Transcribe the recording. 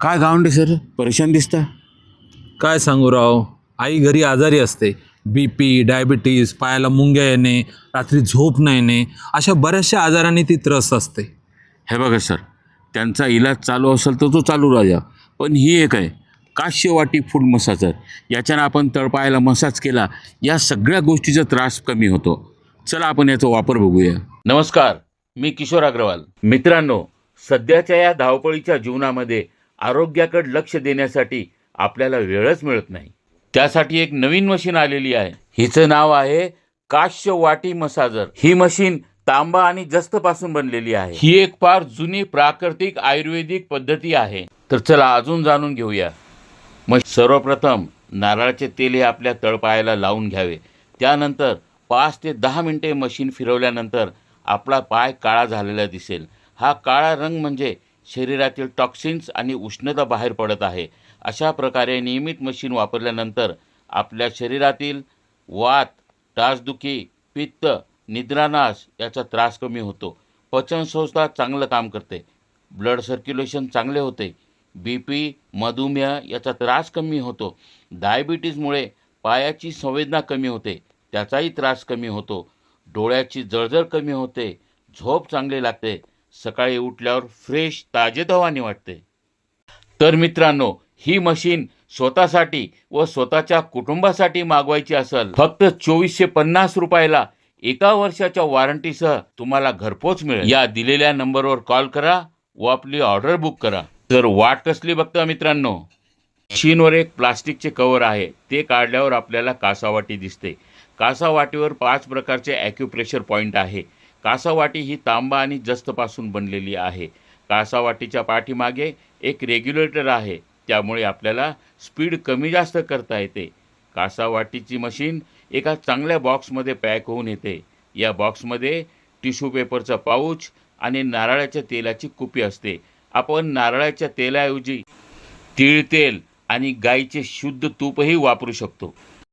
काय गावंडे सर? परेशान दिसता. काय सांगू राव? आई घरी आजारी असते. बी पी डायबिटीज पायाला मुंग्या येणे रात्री झोप न येणे अशा बऱ्याचशा आजारांनी ती त्रस्त असते. हे बघा सर त्यांचा इलाज चालू असेल तर तो चालू राजा. पण ही एक आहे काश्यवाटी फूड मसाजर याच्यानं आपण तळपायाला मसाज केला या सगळ्या गोष्टीचा त्रास कमी होतो. चला आपण याचा वापर बघूया. नमस्कार मी किशोर अग्रवाल. मित्रांनो सध्याच्या या धावपळीच्या जीवनामध्ये आरोग्याकडे लक्ष देण्यासाठी आपल्याला वेळच मिळत नाही. त्यासाठी एक नवीन मशीन आलेली आहे. हिचं नाव आहे काश्य वाटी मसाजर. ही मशीन तांबा आणि जस्त पासून बनलेली आहे. ही एक फार जुनी प्राकृतिक आयुर्वेदिक पद्धती आहे. तर चला अजून जाणून घेऊया. मग सर्वप्रथम नारळाचे तेल हे आपल्या तळपायाला लावून घ्यावे. त्यानंतर पाच ते दहा मिनटे मशीन फिरवल्यानंतर आपला पाय काळा झालेला दिसेल. हा काळा रंग म्हणजे शरीरातील टॉक्सिन्स आणि उष्णता बाहेर पडत आहे. अशा प्रकारे नियमित मशीन वापरल्यानंतर आपल्या शरीरातील वात टासदुखी पित्त निद्रानाश याचा त्रास कमी होतो. पचनसंस्था चांगलं काम करते. ब्लड सर्क्युलेशन चांगले होते. बी पी मधुमेह याचा त्रास कमी होतो. डायबिटीजमुळे पायाची संवेदना कमी होते. त्याचाही त्रास कमी होतो. डोळ्याची जळजळ कमी होते. झोप चांगली लागते. सकाळी उठल्यावर फ्रेश ताजेतवाने वाटते. तर मित्रांनो ही मशीन स्वतःसाठी व स्वतःच्या कुटुंबासाठी मागवायची असेल फक्त चोवीसशे पन्नास रुपयाला एका वर्षाच्या वॉरंटीसह तुम्हाला घरपोच मिळेल. या दिलेल्या नंबरवर कॉल करा व आपली ऑर्डर बुक करा. जर वाट कसली बघता मित्रांनो मशीनवर एक प्लास्टिकचे कवर आहे. ते काढल्यावर आपल्याला कासावाटी दिसते. कासावाटीवर पाच प्रकारचे ॲक्युप्रेशर पॉईंट आहे. कासावाटी ही तांबा आणि जस्तपासून बनलेली आहे. कासावाटीच्या पाठीमागे एक रेग्युलेटर आहे. त्यामुळे आपल्याला स्पीड कमी जास्त करता येते. कासावाटीची मशीन एका चांगल्या बॉक्समध्ये पॅक होऊन येते. या बॉक्समध्ये टिश्यू पेपरचा पाऊच आणि नारळाच्या तेलाची कुपी असते. आपण नारळाच्या तेलाऐवजी तीळ तेल आणि गाईचे शुद्ध तूपही वापरू शकतो.